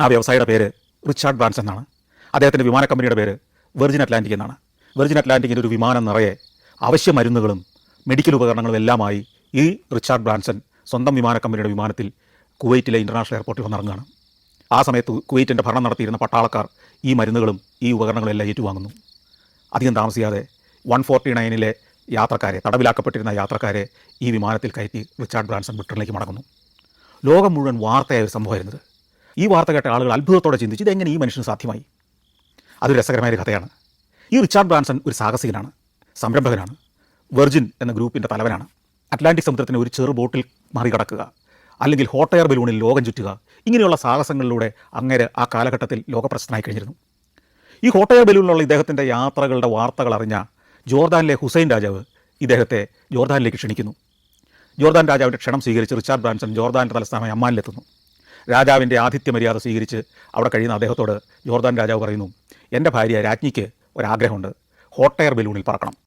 ആ വ്യവസായിയുടെ പേര് റിച്ചാർഡ് ബ്രാൻസ് എന്നാണ്. അദ്ദേഹത്തിന്റെ വിമാന കമ്പനിയുടെ പേര് വെർജിൻ അറ്റ്ലാന്റിക് എന്നാണ്. വെർജിൻ അറ്റ്ലാന്റിക്കിന്റെ ഒരു വിമാനം നിറയെ അവശ്യ മരുന്നുകളും മെഡിക്കൽ ഉപകരണങ്ങളും എല്ലാമായി ഈ റിച്ചാർഡ് ബ്രാൻസൺ സ്വന്തം വിമാന കമ്പനിയുടെ വിമാനത്തിൽ കുവൈറ്റിലെ ഇന്റർനാഷണൽ എയർപോർട്ടിൽ വന്നിറങ്ങുകയാണ്. ആ സമയത്ത് കുവൈറ്റിന്റെ ഭരണം നടത്തിയിരുന്ന പട്ടാളക്കാർ ഈ മരുന്നുകളും ഈ ഉപകരണങ്ങളും എല്ലാം ഏറ്റുവാങ്ങുന്നു. അധികം താമസിയാതെ വൺ ഫോർട്ടി നയനിലെ യാത്രക്കാരെ തടവിലാക്കപ്പെട്ടിരുന്ന യാത്രക്കാരെ ഈ വിമാനത്തിൽ കയറ്റി റിച്ചാർഡ് ബ്രാൻസൺ ബ്രിട്ടനിലേക്ക് മടങ്ങുന്നു. ലോകം മുഴുവൻ വാർത്തയായ ഒരു സംഭവമായിരുന്നത് ഈ വാർത്ത കേട്ട ആളുകൾ അത്ഭുതത്തോടെ ചിന്തിച്ചു ഇതെങ്ങനെ ഈ മനുഷ്യന് സാധ്യമായി? അതൊരു രസകരമായ ഒരു കഥയാണ്. ഈ റിച്ചാർഡ് ബ്രാൻസൺ ഒരു സാഹസികനാണ് സംരംഭകനാണ് വെർജിൻ എന്ന ഗ്രൂപ്പിന്റെ തലവനാണ്. അറ്റ്ലാന്റിക് സമുദ്രത്തിന് ഒരു ചെറു ബോട്ടിൽ മറികടക്കുക അല്ലെങ്കിൽ ഹോട്ട് എയർ ബലൂണിൽ ലോകം ചുറ്റുക ഇങ്ങനെയുള്ള സാഹസങ്ങളിലൂടെ അങ്ങേര് ആ കാലഘട്ടത്തിൽ ലോകപ്രശസ്തനായി കഴിഞ്ഞിരുന്നു. ഈ ഹോട്ട് എയർ ബലൂണിലുള്ള ഇദ്ദേഹത്തിന്റെ യാത്രകളുടെ വാർത്തകൾ അറിഞ്ഞ ജോർദാനിലെ ഹുസൈൻ രാജാവ് ഇദ്ദേഹത്തെ ജോർദാനിലേക്ക് ക്ഷണിക്കുന്നു. ജോർദാൻ രാജാവിന്റെ ക്ഷണം സ്വീകരിച്ച് റിച്ചാർഡ് ബ്രാൻസൺ ജോർദാന്റെ തലസ്ഥാനമായ അമ്മാനിലെത്തുന്നു. രാജാവിന്റെ ആതിഥ്യ മര്യാദ സ്വീകരിച്ച് അവിടെ കഴിയുന്ന അദ്ദേഹത്തോട് ജോർദാൻ രാജാവ് പറയുന്നു എന്റെ ഭാര്യ രാജ്ഞിക്ക് ഒരാഗ്രഹമുണ്ട്. Hot air ബലൂണിൽ പറക്കണം.